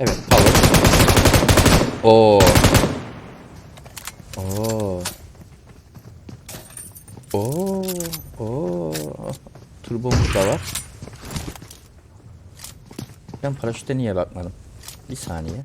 Evet power. Oo. Oo. Oo. Oo. Turbomuz da var. Ben paraşüte niye bakmadım? Bir saniye.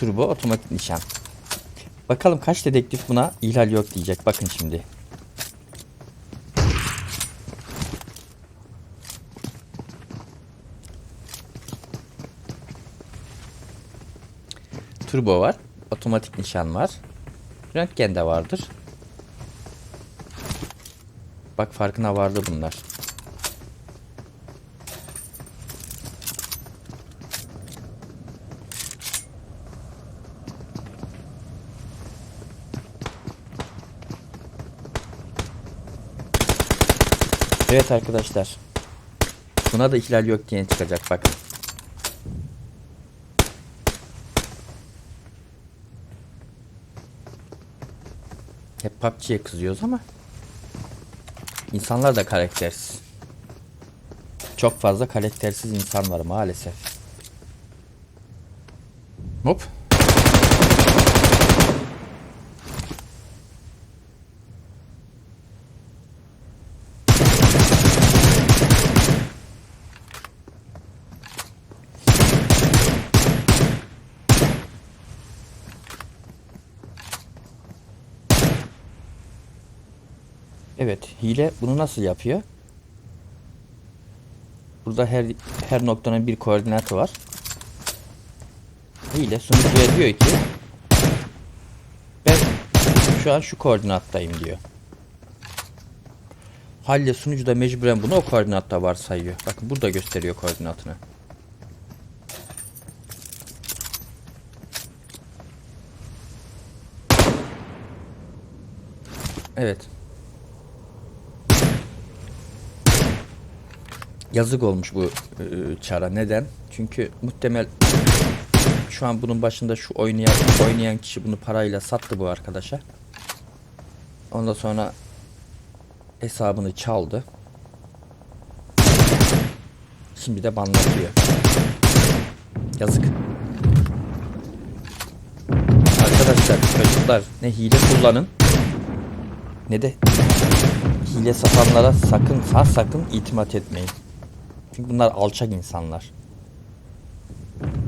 Turbo otomatik nişan. Bakalım kaç dedektif buna ihlal yok diyecek. Bakın şimdi. Turbo var. Otomatik nişan var. Röntgen de vardır. Bak farkına vardı bunlar. Evet arkadaşlar. Buna da ihlal yok diye çıkacak bakın. Hep PUBG'ye kızıyoruz ama insanlar da karaktersiz. Çok fazla karaktersiz insan var maalesef. Hop. Evet, hile bunu nasıl yapıyor? Burada her her noktanın bir koordinatı var. Hile sunucuya diyor ki ben şu an şu koordinattayım diyor. Halde sunucu da mecburen bunu o koordinatta varsayıyor. Bakın burada gösteriyor koordinatını. Evet. Yazık olmuş bu e, çara. Neden? Çünkü muhtemel şu an bunun başında şu oynayan oynayan kişi bunu parayla sattı bu arkadaşa. Ondan sonra hesabını çaldı. Şimdi de banlatıyor. Yazık. Arkadaşlar çocuklar ne hile kullanın ne de hile satanlara sakın ha sakın itimat etmeyin. Çünkü bunlar alçak insanlar.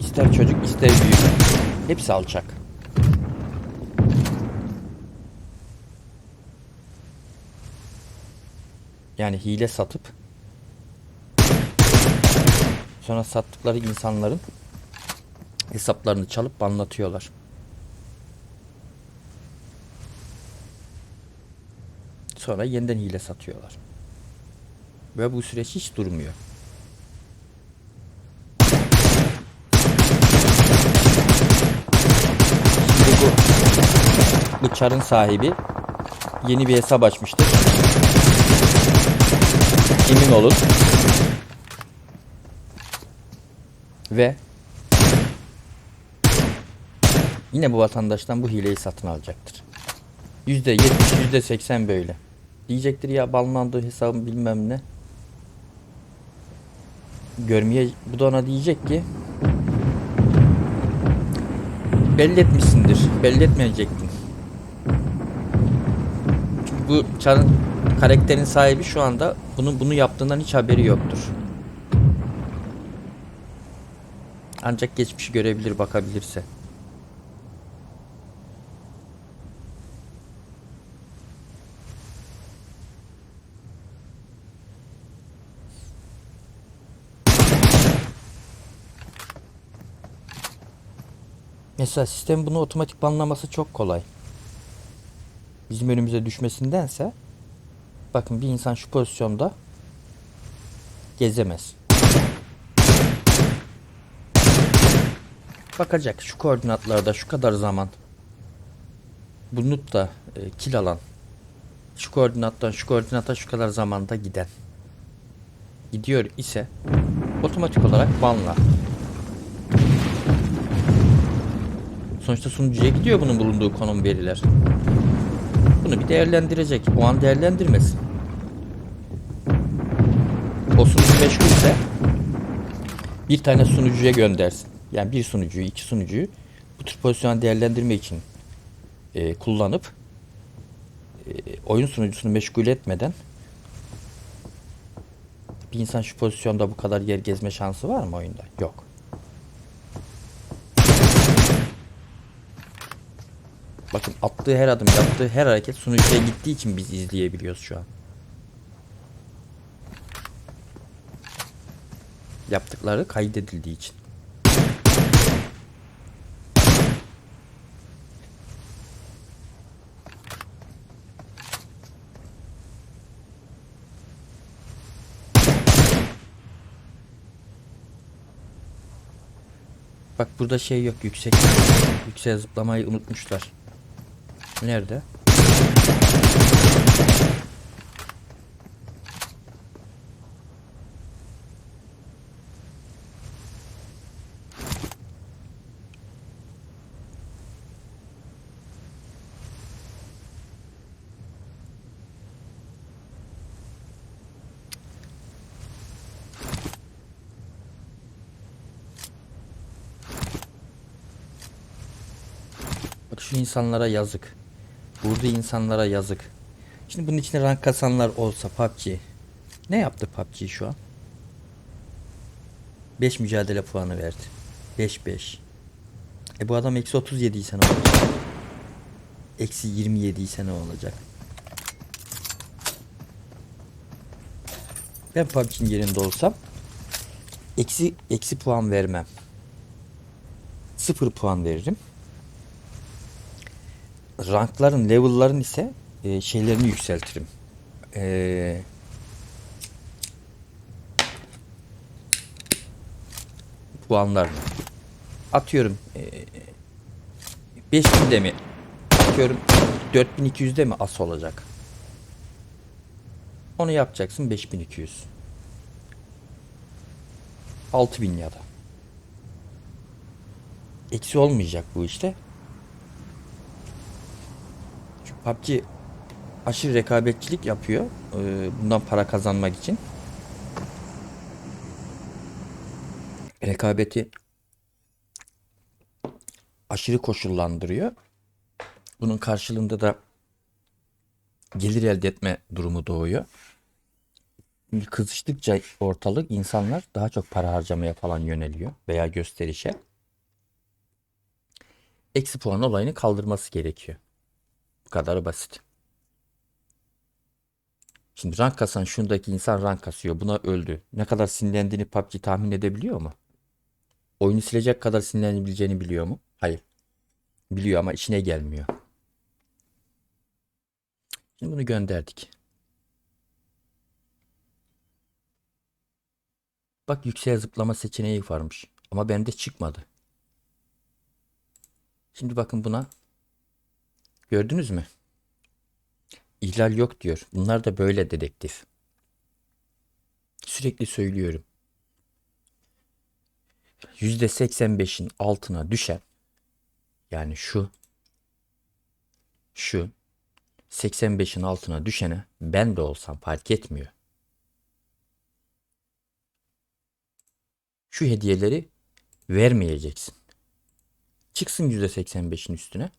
İster çocuk ister büyük. Hepsi alçak. Yani hile satıp sonra sattıkları insanların hesaplarını çalıp banlatıyorlar. Sonra yeniden hile satıyorlar. Ve bu süreç hiç durmuyor. Şimdi çarın sahibi yeni bir hesap açmıştır. Emin olun. Ve yine bu vatandaştan bu hileyi satın alacaktır. %70, %80 böyle. Diyecektir ya banlandı hesabım bilmem ne. Görmeye bu da ona diyecek ki belli etmişsindir. Belli etmeyecektin. Bu çarın karakterin sahibi şu anda bunu bunu yaptığından hiç haberi yoktur. Ancak geçmişi görebilir bakabilirse. Mesela sistem bunu otomatik banlaması çok kolay. Bizim önümüze düşmesindense bakın bir insan şu pozisyonda gezemez. Bakacak şu koordinatlarda şu kadar zaman. Bu nut da e, kil alan şu koordinattan şu koordinata şu kadar zamanda giden gidiyor ise otomatik olarak banla. Sonuçta sunucuya gidiyor bunun bulunduğu konum veriler. Bunu bir değerlendirecek. O an değerlendirmesin. O sunucu meşgulse bir tane sunucuya göndersin. Yani bir sunucuyu, iki sunucuyu bu tür pozisyon değerlendirme için e, kullanıp e, oyun sunucusunu meşgul etmeden bir insan şu pozisyonda bu kadar yer gezme şansı var mı oyunda? Yok. Bakın attığı her adım, yaptığı her hareket sunucuya gittiği için biz izleyebiliyoruz şu an. Yaptıkları kaydedildiği için. Bak burada şey yok yüksek yüksek zıplamayı unutmuşlar. Nerede? Bak şu insanlara yazık. Burada insanlara yazık. Şimdi bunun içine rank kasanlar olsa PUBG. Ne yaptı PUBG şu an? 5 mücadele puanı verdi. 5-5. E bu adam eksi 37 ise ne olacak? Eksi 27 ise ne olacak? Ben PUBG'nin yerinde olsam eksi eksi puan vermem. Sıfır puan veririm rankların, level'ların ise e, şeylerini yükseltirim. E, puanlarını. Atıyorum e, 5000'de mi? Atıyorum 4200'de mi as olacak? Onu yapacaksın 5200. 6000 ya da. Eksi olmayacak bu işte. PUBG aşırı rekabetçilik yapıyor. e, Bundan para kazanmak için. Rekabeti aşırı koşullandırıyor. Bunun karşılığında da gelir elde etme durumu doğuyor. Şimdi Kızıştıkça ortalık insanlar daha çok para harcamaya falan yöneliyor veya gösterişe. Eksi puan olayını kaldırması gerekiyor. Kadar basit. Şimdi rank kasan şundaki insan rank kasıyor. Buna öldü. Ne kadar sinirlendiğini PUBG tahmin edebiliyor mu? Oyunu silecek kadar sinirlenebileceğini biliyor mu? Hayır. Biliyor ama işine gelmiyor. Şimdi bunu gönderdik. Bak yükseğe zıplama seçeneği varmış. Ama bende çıkmadı. Şimdi bakın buna Gördünüz mü? İhlal yok diyor. Bunlar da böyle dedektif. Sürekli söylüyorum. %85'in altına düşen yani şu şu 85'in altına düşene ben de olsam fark etmiyor. Şu hediyeleri vermeyeceksin. Çıksın %85'in üstüne.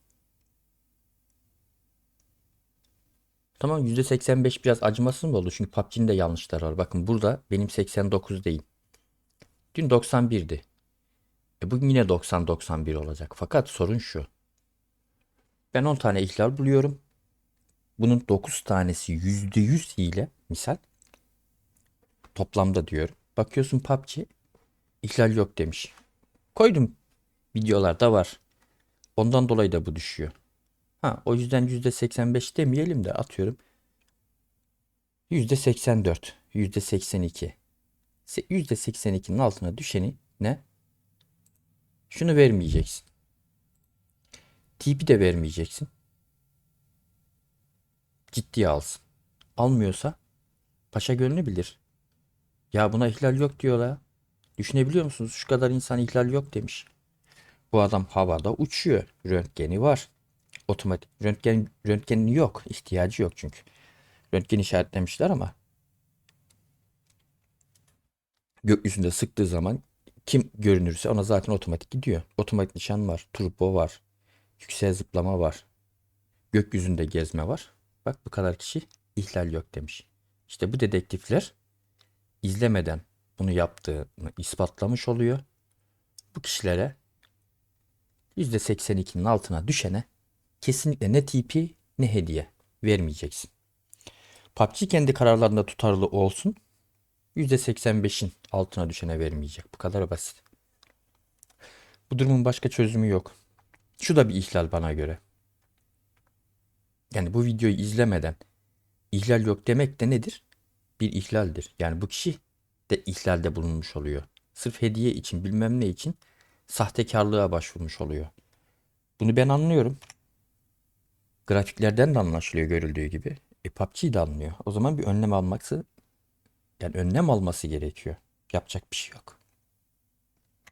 Tamam %85 biraz acımasız mı oldu? Çünkü PUBG'nin de yanlışları var. Bakın burada benim 89 değil. Dün 91'di. E bugün yine 90-91 olacak. Fakat sorun şu. Ben 10 tane ihlal buluyorum. Bunun 9 tanesi %100 hile. Misal. Toplamda diyorum. Bakıyorsun PUBG ihlal yok demiş. Koydum. Videolarda var. Ondan dolayı da bu düşüyor. Ha, o yüzden %85 demeyelim de atıyorum. %84, %82. %82'nin altına düşeni ne? Şunu vermeyeceksin. TP de vermeyeceksin. ciddiye alsın. Almıyorsa paşa gönlü bilir. Ya buna ihlal yok diyorlar. Düşünebiliyor musunuz? Şu kadar insan ihlal yok demiş. Bu adam havada uçuyor. Röntgeni var. Otomatik. Röntgen, röntgenin yok. ihtiyacı yok çünkü. Röntgen işaretlemişler ama gökyüzünde sıktığı zaman kim görünürse ona zaten otomatik gidiyor. Otomatik nişan var. Turbo var. Yüksek zıplama var. Gökyüzünde gezme var. Bak bu kadar kişi ihlal yok demiş. İşte bu dedektifler izlemeden bunu yaptığını ispatlamış oluyor. Bu kişilere %82'nin altına düşene kesinlikle ne TP ne hediye vermeyeceksin. PUBG kendi kararlarında tutarlı olsun. %85'in altına düşene vermeyecek. Bu kadar basit. Bu durumun başka çözümü yok. Şu da bir ihlal bana göre. Yani bu videoyu izlemeden ihlal yok demek de nedir? Bir ihlaldir. Yani bu kişi de ihlalde bulunmuş oluyor. Sırf hediye için bilmem ne için sahtekarlığa başvurmuş oluyor. Bunu ben anlıyorum. Grafiklerden de anlaşılıyor görüldüğü gibi. E PUBG de anlıyor. O zaman bir önlem alması yani önlem alması gerekiyor. Yapacak bir şey yok.